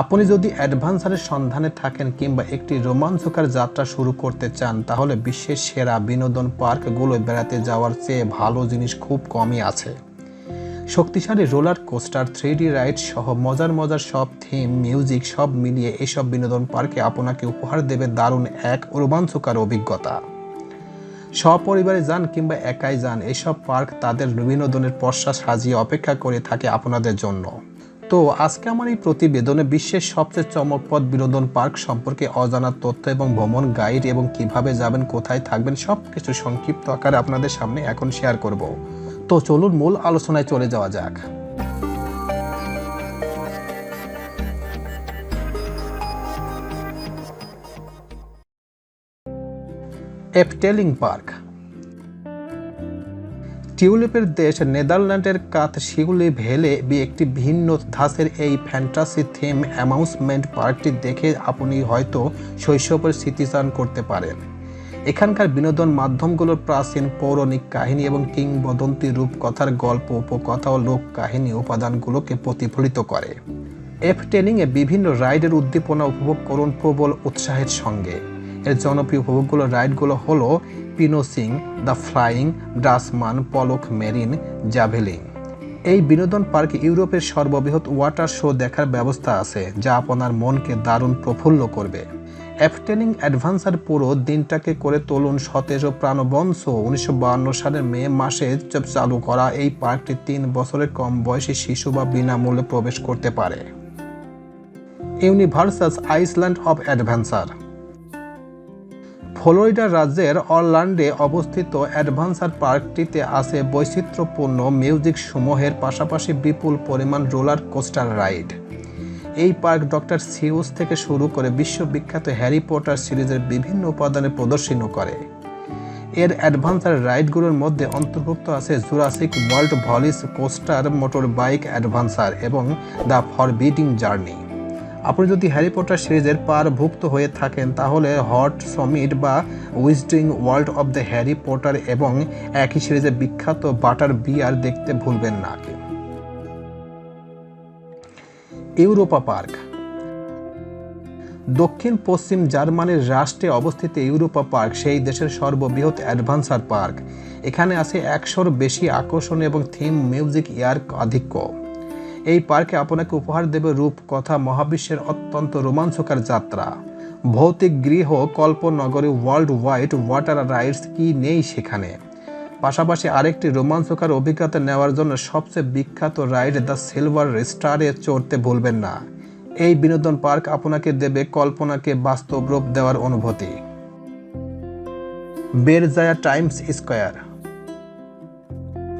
আপনি যদি অ্যাডভেঞ্চারের সন্ধানে থাকেন কিংবা একটি রোমাঞ্চকর যাত্রা শুরু করতে চান, তাহলে বিশ্বের সেরা বিনোদন পার্কগুলো বেড়াতে যাওয়ার চেয়ে ভালো জিনিস খুব কমই আছে। শক্তিশালী roller coaster three D ride সহ মজার মজার সব থিম, মিউজিক সব মিলিয়ে এসব বিনোদন পার্কে আপনাকে উপহার দেবে দারুণ এক রোমাঞ্চকর অভিজ্ঞতা। সপরিবারে যান কিংবা একাই যান, এসব পার্ক তাদের বিনোদনের পশ্চা সাজিয়ে অপেক্ষা করে থাকে আপনাদের জন্য। তো আজকে আমার এই প্রতিবেদনে বিশ্বের সবচেয়ে চমকপ্রদ বিনোদন পার্ক সম্পর্কে অজানা তথ্য এবং ভ্রমণ গাইড এবং কীভাবে যাবেন, কোথায় থাকবেন সব কিছু সংক্ষিপ্ত আকারে আপনাদের সামনে এখন শেয়ার করব। তো চলুন মূল আলোচনায় চলে যাওয়া যাক। Efteling park. টিউলিপের দেশ নেদারল্যান্ডের কাত শিউলি ভেলে একটি ভিন্ন ধাঁচের এই ফ্যান্টাসি থিম অ্যামাউন্সমেন্ট পার্কটি দেখে আপনি হয়তো শৈশবের স্মৃতিচারণ করতে পারেন। এখানকার বিনোদন মাধ্যমগুলোর প্রাচীন পৌরাণিক কাহিনী এবং কিংবদন্তি রূপকথার গল্প, উপকথা ও লোক কাহিনী উপাদানগুলোকে প্রতিফলিত করে। এফ টেনিংয়ে বিভিন্ন রাইডের উদ্দীপনা উপভোগ করুন প্রবল উৎসাহের সঙ্গে। এর জনপ্রিয় উপভোগগুলো রাইডগুলো হলো পিনোসিং দ্য ফ্লাইং ডাসমান পলক মেরিন জাভেলিং এই বিনোদন পার্কে ইউরোপের সর্ববৃহৎ ওয়াটার শো দেখার ব্যবস্থা আছে, যা আপনার মনকে দারুণ প্রফুল্ল করবে। অ্যাপটেনিং অ্যাডভান্সার পুরো দিনটাকে করে তুলুন সতেজ ও প্রাণবন্ত উনিশশো সালের মে মাসে চালু করা এই পার্কটি তিন বছরের কম বয়সী শিশু বা বিনামূল্যে প্রবেশ করতে পারে। Universal's island of adventure Florida রাজ্যের অরল্যান্ডে অবস্থিত অ্যাডভেঞ্চার পার্কটিতে আছে বৈচিত্র্যপূর্ণ মিউজিক সমূহের পাশাপাশি বিপুল পরিমাণ রোলার কোস্টার রাইড। এই পার্ক ডক্টর সিউস থেকে শুরু করে বিশ্ববিখ্যাত হ্যারি পটার সিরিজের বিভিন্ন উপাদানে প্রদর্শনও করে। এর অ্যাডভেঞ্চার রাইডগুলোর মধ্যে অন্তর্ভুক্ত আছে Jurassic world Bholi's coaster motor bike adventure এবং দ্য ফরবিডিং জার্নি। আপনি যদি হ্যারি পটার সিরিজের পারভুক্ত হয়ে থাকেন, তাহলে হট সমিট বা wizarding world of the Harry Potter এবং একই সিরিজের বিখ্যাত বাটার বিয়ার দেখতে ভুলবেন না ইউরোপা পার্ক। দক্ষিণ পশ্চিম জার্মানির রাষ্ট্রে অবস্থিত ইউরোপা পার্ক, সেই দেশের সর্ববৃহৎ অ্যাডভেঞ্চার পার্ক। এখানে আছে একশোর বেশি আকর্ষণ এবং থিম মিউজিক ইয়ার আধিক্য। এই পার্কে আপনাকে উপহার দেবে রূপকথা, মহাবিশ্বের অত্যন্ত রোমাঞ্চকর যাত্রা। ভৌতিক গৃহ, কল্পনগরে ওয়ার্ল্ড ওয়াইড ওয়াটার রাইডস কি নেই সেখানে? পাশাপাশি আরেকটি রোমাঞ্চকর অভিজ্ঞতা নেওয়ার জন্য সবচেয়ে বিখ্যাত রাইড দ্য সিলভার স্টারে চড়তে ভুলবেন না। এই বিনোদন পার্ক আপনাকে দেবে কল্পনাকে বাস্তব রূপ দেওয়ার অনুভূতি। বেরজায়া টাইমস স্কোয়ার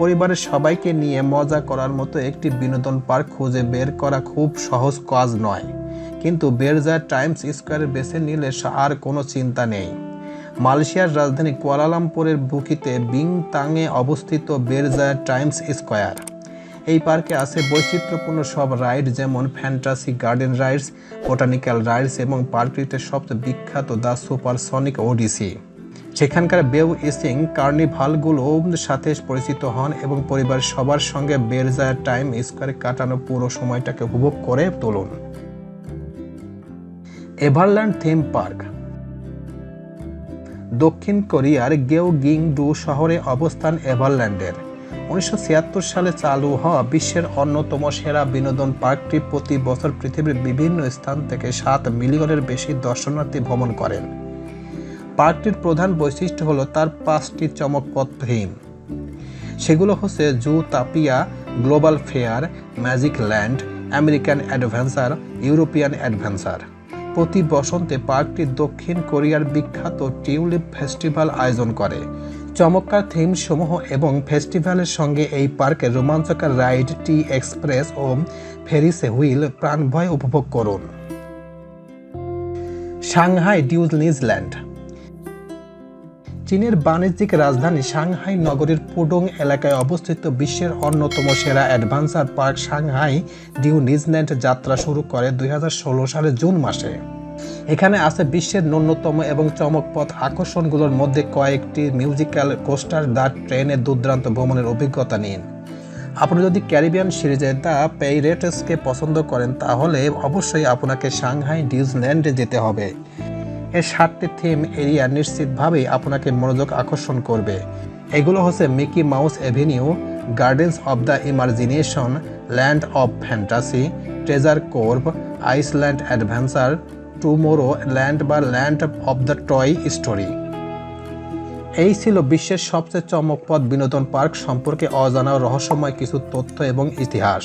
পরিবারের সবাইকে নিয়ে মজা করার মতো একটি বিনোদন পার্ক খুঁজে বের করা খুব সহজ কাজ নয়। কিন্তু বেরজায়া টাইমস স্কোয়ারে বেছে নিলে আর কোনো চিন্তা নেই। মালয়েশিয়ার রাজধানী কুয়ালালামপুরের বুকিতে বিংতাংয়ে অবস্থিত বেরজায়া টাইমস স্কোয়ার। এই পার্কে আছে বৈচিত্র্যপূর্ণ সব রাইড যেমন fantasy garden rides, botanical rides এবং পার্কটিতে সবচেয়ে বিখ্যাত দ্য সুপারসনিক ওডিসি। সেখানকার বেউ ইসিং কার্নিভালগুলো সাথে পরিচিত হন এবং পরিবার সবার সঙ্গে বেরজায়ার টাইম স্কোয়ারে কাটানো পুরো সময়টাকে উপভোগ করে তুলুন। Everland theme park. দক্ষিণ কোরিয়ার গেও গিং ডু শহরে অবস্থান এভারল্যান্ডের। উনিশশো ছিয়াত্তর সালে চালু হওয়া বিশ্বের অন্যতম সেরা বিনোদন পার্কটি প্রতি বছর পৃথিবীর বিভিন্ন স্থান থেকে সাত মিলিয়নের বেশি দর্শনার্থী ভ্রমণ করেন। পার্কটির প্রধান বৈশিষ্ট্য হলো তার পাঁচটি চমকপথ থিম সেগুলো হচ্ছে Zootopia, global fair, magic land, American adventure, European adventure. প্রতি বসন্তে পার্কটি দক্ষিণ কোরিয়ার বিখ্যাত টিউলিপ ফেস্টিভ্যাল আয়োজন করে। চমৎকার থিম সমূহ এবং ফেস্টিভ্যালের সঙ্গে এই পার্কের রোমাঞ্চকর রাইড, টি এক্সপ্রেস ও ফেরিসে হুইল প্রাণভয় উপভোগ করুন। সাংহাই, ডিউজ, নিউজিল্যান্ড। চীনের বাণিজ্যিক রাজধানী সাংহাই নগরীর পুডং এলাকায় অবস্থিত বিশ্বের অন্যতম সেরা অ্যাডভেঞ্চার পার্ক সাংহাই ডিউ নিউজিল্যান্ড যাত্রা শুরু করে দু হাজার ষোলো সালের জুন মাসে। এখানে আছে বিশ্বের ন্যূনতম এবং চমকপথ আকর্ষণগুলোর মধ্যে কয়েকটি মিউজিক্যাল কোস্টার দ্য ট্রেনের দুর্দান্ত ভ্রমণের অভিজ্ঞতা নিন। আপনি যদি ক্যারিবিয়ান সিরিজে দ্য পেইরেটসকে পছন্দ করেন, তাহলে অবশ্যই আপনাকে সাংহাই ডিজল্যান্ডে যেতে হবে। এর সাতটি থিম এরিয়া নিশ্চিতভাবেই আপনাকে মনোযোগ আকর্ষণ করবে। এগুলো হচ্ছে Mickey mouse avenue gardens of the imagination land of fantasy, treasure cove island adventure, tomorrow land বা land of the toy story. এই ছিল বিশ্বের সবচেয়ে চমকপ্রদ বিনোদন পার্ক সম্পর্কে অজানা রহস্যময় কিছু তথ্য এবং ইতিহাস।